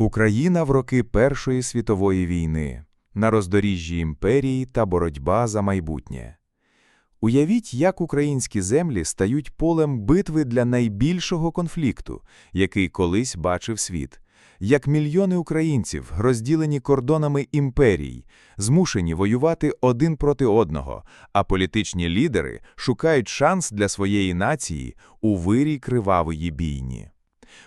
Україна в роки Першої світової війни, на роздоріжжі імперії та боротьба за майбутнє. Уявіть, як українські землі стають полем битви для найбільшого конфлікту, який колись бачив світ, як мільйони українців, розділені кордонами імперій, змушені воювати один проти одного, а політичні лідери шукають шанс для своєї нації у вирій кривавої бійні.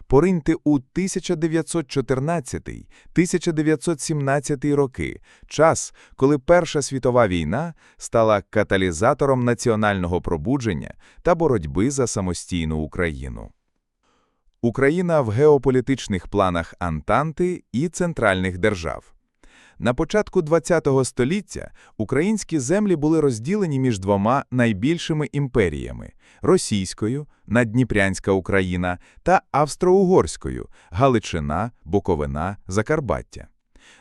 Пориньте у 1914-1917 роки, час, коли Перша світова війна стала каталізатором національного пробудження та боротьби за самостійну Україну. Україна в геополітичних планах Антанти і центральних держав. На початку ХХ століття українські землі були розділені між двома найбільшими імперіями російською, Надніпрянська Україна та Австро-Угорською Галичина, Буковина, Закарбаття.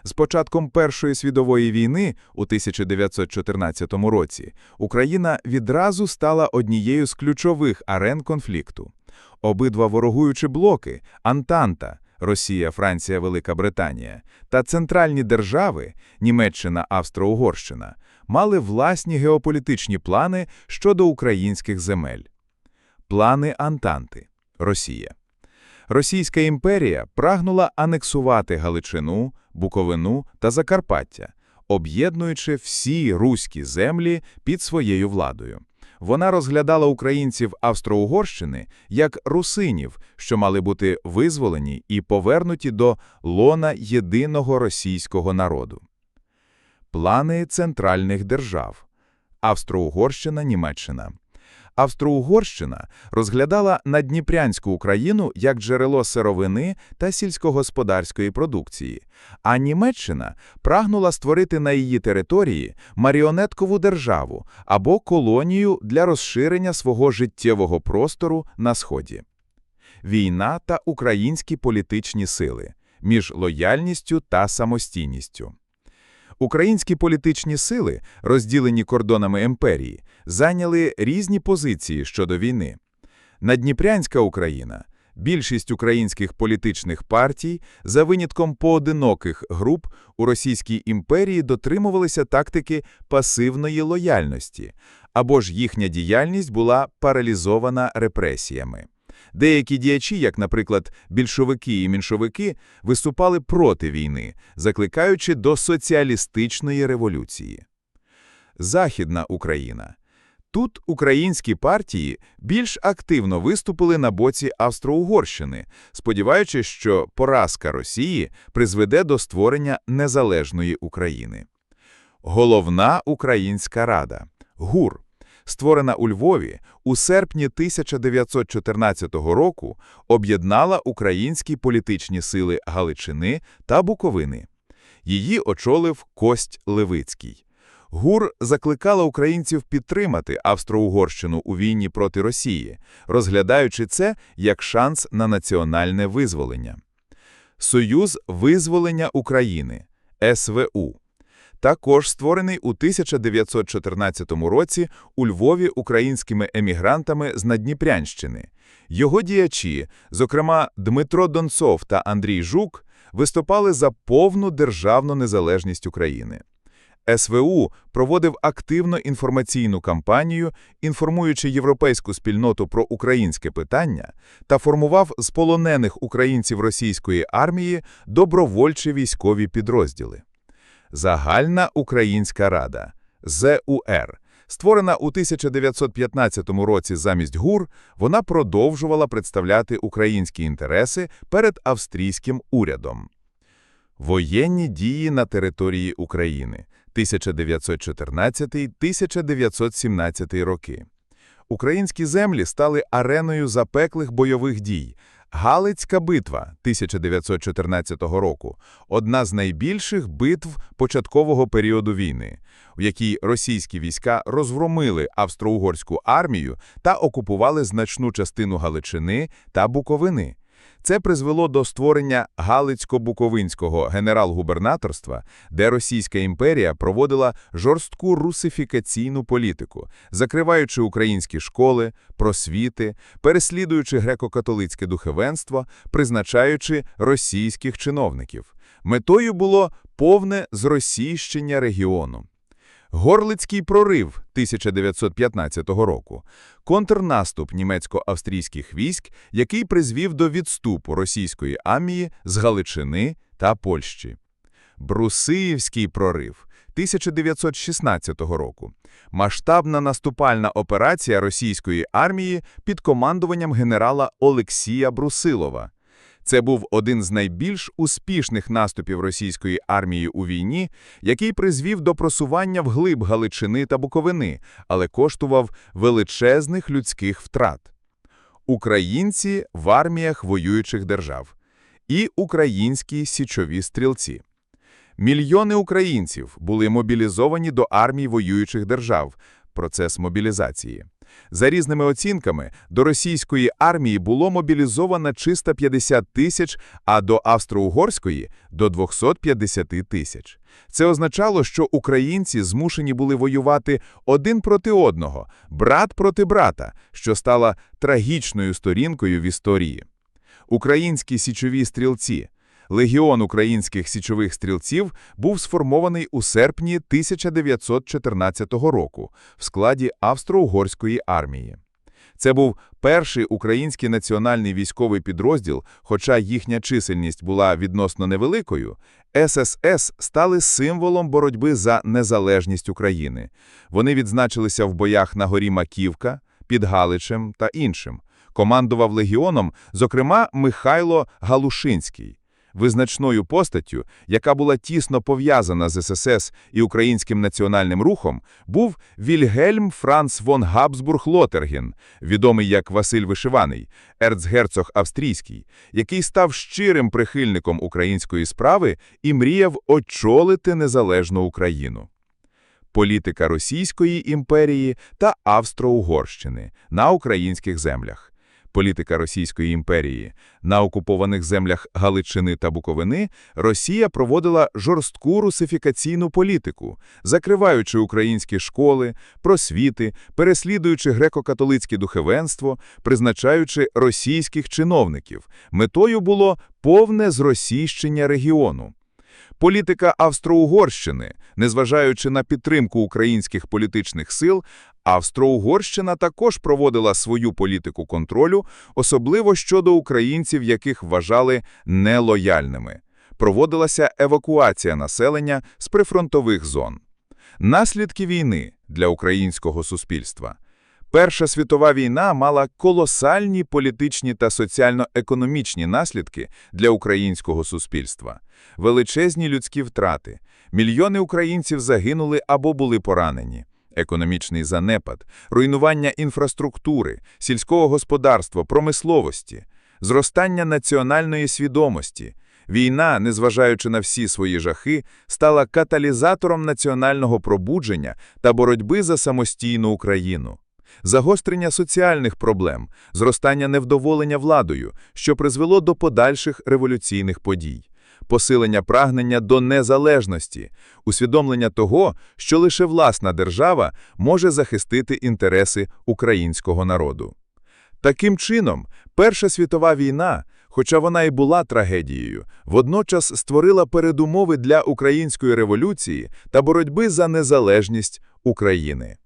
З початком Першої світової війни у 1914 році Україна відразу стала однією з ключових арен конфлікту. Обидва ворогуючі блоки Антанта Росія, Франція, Велика Британія та центральні держави Німеччина, Австро-Угорщина мали власні геополітичні плани щодо українських земель. Плани Антанти Росія. Російська імперія прагнула анексувати Галичину, Буковину та Закарпаття, об'єднуючи всі руські землі під своєю владою. Вона розглядала українців Австро-Угорщини як русинів, що мали бути визволені і повернуті до лона єдиного російського народу. Плани центральних держав Австро-Угорщина, Німеччина. Австро-Угорщина розглядала Надніпрянську Україну як джерело сировини та сільськогосподарської продукції, а Німеччина прагнула створити на її території маріонеткову державу або колонію для розширення свого життєвого простору на Сході. Війна та українські політичні сили між лояльністю та самостійністю. Українські політичні сили, розділені кордонами імперії, зайняли різні позиції щодо війни. Надніпрянська Україна, більшість українських політичних партій, за винятком поодиноких груп у Російській імперії дотримувалися тактики пасивної лояльності, або ж їхня діяльність була паралізована репресіями. Деякі діячі, як, наприклад, більшовики і меншовики, виступали проти війни, закликаючи до соціалістичної революції. Західна Україна. Тут українські партії більш активно виступили на боці Австро-Угорщини, сподіваючись, що поразка Росії призведе до створення незалежної України. Головна Українська Рада ГУР створена у Львові у серпні 1914 року, об'єднала українські політичні сили Галичини та Буковини. Її очолив Кость Левицький. ГУР закликала українців підтримати Австро-Угорщину у війні проти Росії, розглядаючи це як шанс на національне визволення. Союз визволення України СВУ також створений у 1914 році у Львові українськими емігрантами з Надніпрянщини. Його діячі, зокрема Дмитро Донцов та Андрій Жук, виступали за повну державну незалежність України. СВУ проводив активно інформаційну кампанію, інформуючи європейську спільноту про українське питання та формував з полонених українців російської армії добровольчі військові підрозділи. Загальна Українська Рада ЗУР. Створена у 1915 році замість ГУР, вона продовжувала представляти українські інтереси перед австрійським урядом. Воєнні дії на території України 1914-1917 роки. Українські землі стали ареною запеклих бойових дій, Галицька битва 1914 року одна з найбільших битв початкового періоду війни, у якій російські війська розгромили австро-угорську армію та окупували значну частину Галичини та Буковини. Це призвело до створення Галицько-Буковинського генерал-губернаторства, де Російська імперія проводила жорстку русифікаційну політику, закриваючи українські школи, просвіти, переслідуючи греко-католицьке духовенство, призначаючи російських чиновників. Метою було повне зросійщення регіону. Горлицький прорив 1915 року – контрнаступ німецько-австрійських військ, який призвів до відступу російської армії з Галичини та Польщі. Брусиївський прорив 1916 року – масштабна наступальна операція російської армії під командуванням генерала Олексія Брусилова. Це був один з найбільш успішних наступів російської армії у війні, який призвів до просування вглиб Галичини та Буковини, але коштував величезних людських втрат. Українці в арміях воюючих держав і українські січові стрілці. Мільйони українців були мобілізовані до армій воюючих держав, процес мобілізації. За різними оцінками, до російської армії було мобілізовано 350 тисяч, а до австро-угорської – до 250 тисяч. Це означало, що українці змушені були воювати один проти одного, брат проти брата, що стало трагічною сторінкою в історії. Українські січові стрілці – Легіон українських січових стрільців був сформований у серпні 1914 року в складі Австро-Угорської армії. Це був перший український національний військовий підрозділ, хоча їхня чисельність була відносно невеликою, ССС стали символом боротьби за незалежність України. Вони відзначилися в боях на горі Маківка, під Галичем та іншим. Командував легіоном, зокрема, Михайло Галушинський. Визначною постаттю, яка була тісно пов'язана з ССС і українським національним рухом, був Вільгельм Франц фон Габсбург-Лотерген, відомий як Василь Вишиваний, ерцгерцог австрійський, який став щирим прихильником української справи і мріяв очолити незалежну Україну. Політика Російської імперії та Австро-Угорщини на українських землях політика Російської імперії. На окупованих землях Галичини та Буковини Росія проводила жорстку русифікаційну політику, закриваючи українські школи, просвіти, переслідуючи греко-католицьке духовенство, призначаючи російських чиновників. Метою було повне зросійщення регіону. Політика Австро-Угорщини, незважаючи на підтримку українських політичних сил, Австро-Угорщина також проводила свою політику контролю, особливо щодо українців, яких вважали нелояльними. Проводилася евакуація населення з прифронтових зон. Наслідки війни для українського суспільства. Перша світова війна мала колосальні політичні та соціально-економічні наслідки для українського суспільства. Величезні людські втрати. Мільйони українців загинули або були поранені економічний занепад, руйнування інфраструктури, сільського господарства, промисловості, зростання національної свідомості. Війна, незважаючи на всі свої жахи, стала каталізатором національного пробудження та боротьби за самостійну Україну. Загострення соціальних проблем, зростання невдоволення владою, що призвело до подальших революційних подій посилення прагнення до незалежності, усвідомлення того, що лише власна держава може захистити інтереси українського народу. Таким чином, Перша світова війна, хоча вона і була трагедією, водночас створила передумови для української революції та боротьби за незалежність України.